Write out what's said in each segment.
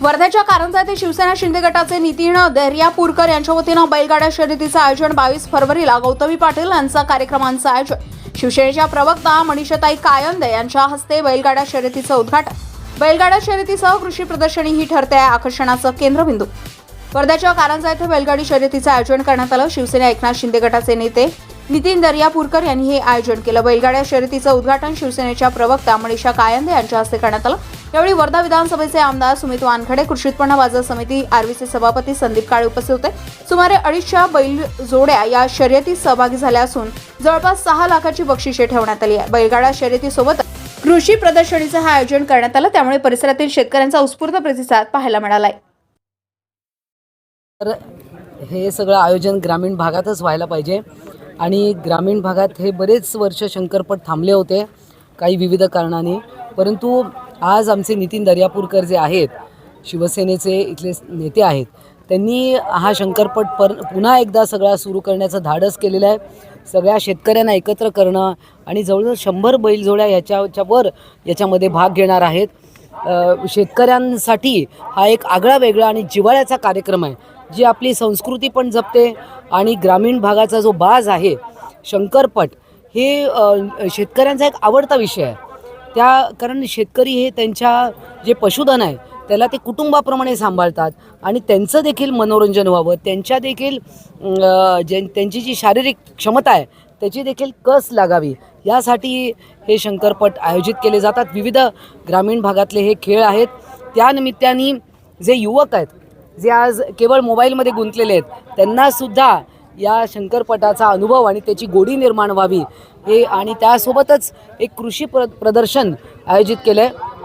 वर्ध्याच्या कारंजा येथे शिवसेना शिंदे गटाचे नितीन दर्यापूरकर यांच्या वतीनं बैलगाड्या शर्यतीचं आयोजन बावीस फरवरीला. गौतमी पाटील यांचा कार्यक्रमांचं आयोजन. शिवसेनेच्या प्रवक्ता मनीषताई कायंदे यांच्या हस्ते बैलगाड्या शर्यतीचं उद्घाटन. बैलगाड्या शर्यतीसह कृषी प्रदर्शनी ही ठरते आहे आकर्षणाचं केंद्रबिंदू. वर्ध्याच्या कारंजा येथे बैलगाडी शर्यतीचं आयोजन करण्यात आलं. शिवसेना एकनाथ शिंदे गटाचे नेते नितीन दर्यापूरकर यांनी हे आयोजन केलं. बैलगाड्या शर्यतीचं उद्घाटन शिवसेनेच्या प्रवक्ता मनीषा कायंदे यांच्या हस्ते करण्यात आलं. यावेळी वर्धा विधानसभेचे आमदार सुमित वानखडे कृषी उत्पन्न बाजार समिती आरवीचे सभापती संदीप काळे उपस्थित होते. सुमारे अडीचशा बैल जोड्या या शर्यतीत सहभागी झाल्या असून जवळपास सहा लाखाची बक्षिसे ठेवण्यात आली आहे. बैलगाडा शर्यतीसोबत कृषी प्रदर्शनीचं हे आयोजन करण्यात आलं. त्यामुळे परिसरातील शेतकऱ्यांचा उत्स्फूर्त प्रतिसाद पाहायला मिळालाय. तर हे सगळं आयोजन ग्रामीण भागातच व्हायला पाहिजे आणि ग्रामीण भागात हे बरेच वर्ष शंकरपट थांबले होते काही विविध कारणाने. परंतु आज आमचे नितीन दर्यापूरकर जे आहेत शिवसेनेचे इथले नेते आहेत त्यांनी हा शंकरपट पर पुन्हा एकदा सगळा सुरू करण्याचं धाडस केलेलं आहे. सगळ्या शेतकऱ्यांना एकत्र करणं आणि जवळजवळ शंभर बैलजोड्या ह्याच्याच्यावर याच्यामध्ये भाग घेणार आहेत. शेतकऱ्यांसाठी हा एक आगळा वेगळा आणि जिव्हाळ्याचा कार्यक्रम आहे जी आपली संस्कृती पण जपते आणि ग्रामीण भागाचा जो बाज आहे शंकरपट हे शेतकऱ्यांचा एक आवडता विषय आहे. त्या कारण शेतकरी हे त्यांच्या जे पशुधन आहे त्याला ते कुटुंबाप्रमाणे सांभाळतात आणि त्यांचं देखील मनोरंजन व्हावं. त्यांच्या देखील जे त्यांची जी शारीरिक क्षमता आहे त्याची देखील कस लागावी? यासाठी हे शंकरपट आयोजित केले जातात. विविध ग्रामीण भागातले हे खेळ आहेत. त्यानिमित्ताने जे युवक आहेत जे आज केवळ मोबाईलमध्ये गुंतलेले आहेत त्यांनासुद्धा या शंकरपटाचा अनुभव आणि त्याची गोडी निर्माण व्हावी हे आणि त्यासोबतच एक कृषी प्र प्रदर्शन आयोजित केलं आहे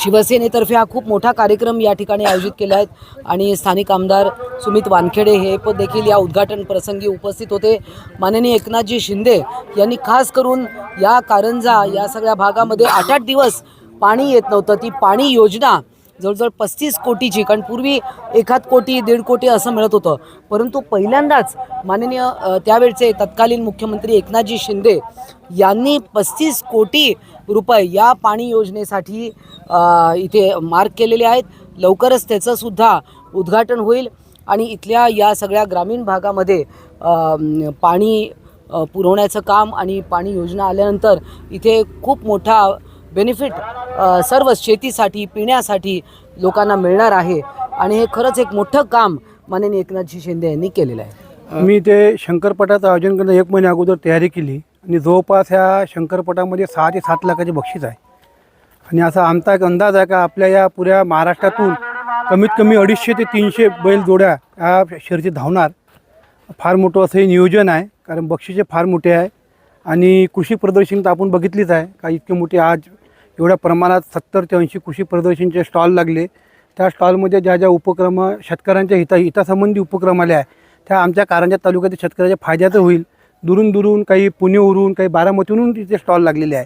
शिवसेनेतर्फे हा खूप मोठा कार्यक्रम या ठिकाणी आयोजित केला आहे आणि स्थानिक आमदार सुमित वानखेडे हे पण देखील या उद्घाटन प्रसंगी उपस्थित होते. माननीय एकनाथजी शिंदे यांनी खास करून या कारंजा या सगळ्या भागामध्ये आठ आठ दिवस पाणी येत नव्हतं. ती पाणी योजना जवळजवळ पस्तीस कोटीची कारण पूर्वी एखाद कोटी दीड कोटी असं मिळत होतं. परंतु पहिल्यांदाच माननीय त्यावेळचे तत्कालीन मुख्यमंत्री एकनाथजी शिंदे यांनी पस्तीस कोटी रुपये या पाणी योजनेसाठी इथे मार्क केलेले आहेत. लवकरच त्याचंसुद्धा उद्घाटन होईल. आणि इथल्या या सगळ्या ग्रामीण भागामध्ये पाणी पुरवण्याचं काम आणि पाणी योजना आल्यानंतर इथे खूप मोठा बेनिफिट सर्व शेतीसाठी पिण्यासाठी लोकांना मिळणार आहे. आणि हे खरंच एक मोठं काम माननीय एकनाथजी शिंदे यांनी केलेलं आहे. मी ते शंकरपटाचं आयोजन करणं एक महिन्या अगोदर तयारी केली. आणि जवळपास ह्या शंकरपटामध्ये सहा ते सात लाखाचे बक्षीस आहे. आणि असा आमचा एक अंदाज आहे का आपल्या या पुऱ्या महाराष्ट्रातून कमीत कमी अडीचशे ते तीनशे बैल जोड्या ह्या शर्यतीत धावणार. फार मोठं असं हे नियोजन आहे कारण बक्षिसे फार मोठे आहे. आणि कृषी प्रदर्शन तर आपण बघितलीच आहे का इतके मोठे आज एवढ्या प्रमाणात सत्तर ते ऐंशी कृषी प्रदर्शनचे स्टॉल लागले. त्या स्टॉलमध्ये ज्या ज्या उपक्रम शेतकऱ्यांच्या हिता हितासंबंधी उपक्रम आले आहे त्या आमच्या कारंजा तालुक्यातील शेतकऱ्याच्या फायद्याचं होईल. दुरून दुरून काही पुणेवरून काही बारामतीवरून तिथे स्टॉल लागलेले आहे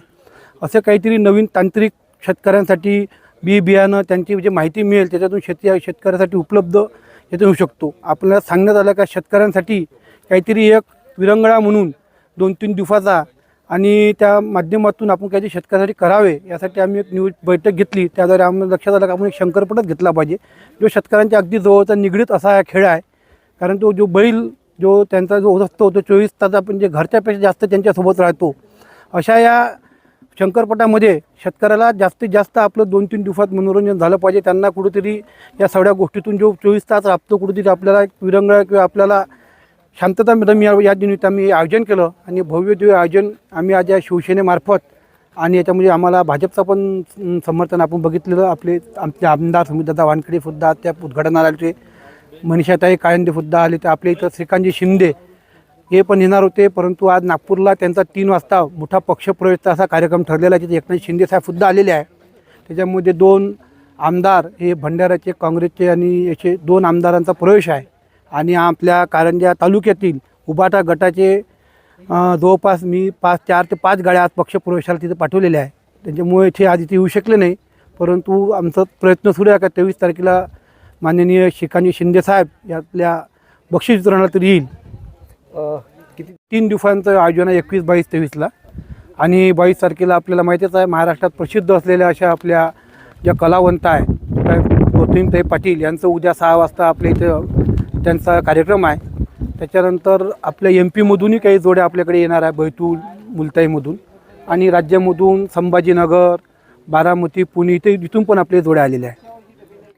असं काहीतरी नवीन तांत्रिक शेतकऱ्यांसाठी बी बियाणं त्यांची जी माहिती मिळेल त्याच्यातून शेती शेतकऱ्यासाठी उपलब्ध यातून होऊ शकतो. आपल्याला सांगण्यात आलं का शेतकऱ्यांसाठी काहीतरी एक विरंगळा म्हणून दोन तीन दिवसाचा आणि त्या माध्यमातून आपण काहीतरी शेतकऱ्यासाठी करावे यासाठी आम्ही एक न्यूज बैठक घेतली. त्याद्वारे आम्हाला लक्षात आलं की आपण एक शंकरपटच घेतला पाहिजे. जो शेतकऱ्यांच्या अगदी जवळचा निगडीत असा हा खेळ आहे. कारण तो जो बैल जो त्यांचा जो असतो तो चोवीस तास आपण जे घरच्यापेक्षा जास्त त्यांच्यासोबत राहतो अशा या शंकरपटामध्ये शेतकऱ्याला जास्तीत जास्त आपलं दोन तीन दिवसात मनोरंजन झालं पाहिजे. त्यांना कुठेतरी या सगळ्या गोष्टीतून जो चोवीस तास राबतो कुठेतरी आपल्याला एक विरंगळ किंवा आपल्याला शांतता मिळतं मी या- या निमित्त आम्ही आयोजन केलं आणि भव्य दिव्य आयोजन आम्ही आज या शिवसेनेमार्फत आणि याच्यामध्ये आम्हाला भाजपचं पण समर्थन आपण बघितलेलं. आपले आमचे आमदार सुमितदादा वानखेडे सुद्धा त्या उद्घाटनाला आले होते. मनीषाताई कायंदे सुद्धा आले होते. आपल्या इथं श्रीकांतजी शिंदे हे पण येणार होते. परंतु आज नागपूरला त्यांचा तीन वाजता मोठा पक्षप्रवेशचा असा कार्यक्रम ठरलेला आहे. तिथे एकनाथ शिंदे आलेले आहे. त्याच्यामध्ये दोन आमदार हे भंडाऱ्याचे काँग्रेसचे आणि याचे दोन आमदारांचा प्रवेश आहे. आणि आपल्या कारंजा तालुक्यातील उबाटा गटाचे जवळपास मी पाच चार ते पाच गाड्या आज पक्षप्रवेशाला तिथे पाठवलेल्या आहे त्याच्यामुळे ते आज इथे येऊ शकले नाही. परंतु आमचा प्रयत्न सुरू आहे का तेवीस तारखेला माननीय शिकांजी शिंदे साहेब यातल्या बक्षीस वितरणाला तरी येईल. किती तीन दिवसांचं आयोजन आहे एकवीस बावीस तेवीसला. आणि बावीस तारखेला आपल्याला माहितीच आहे महाराष्ट्रात प्रसिद्ध असलेल्या अशा आपल्या ज्या कलावंत आहे काय गौतमीताई पाटील यांचं उद्या सहा वाजता आपल्या इथं त्यांचा कार्यक्रम आहे. त्याच्यानंतर आपल्या एम पीमधूनही काही जोड्या आपल्याकडे येणार आहे बैतूल मुलताईमधून आणि राज्यामधून संभाजीनगर बारामती पुणे इथे इथून पण आपले जोड्या आलेल्या आहे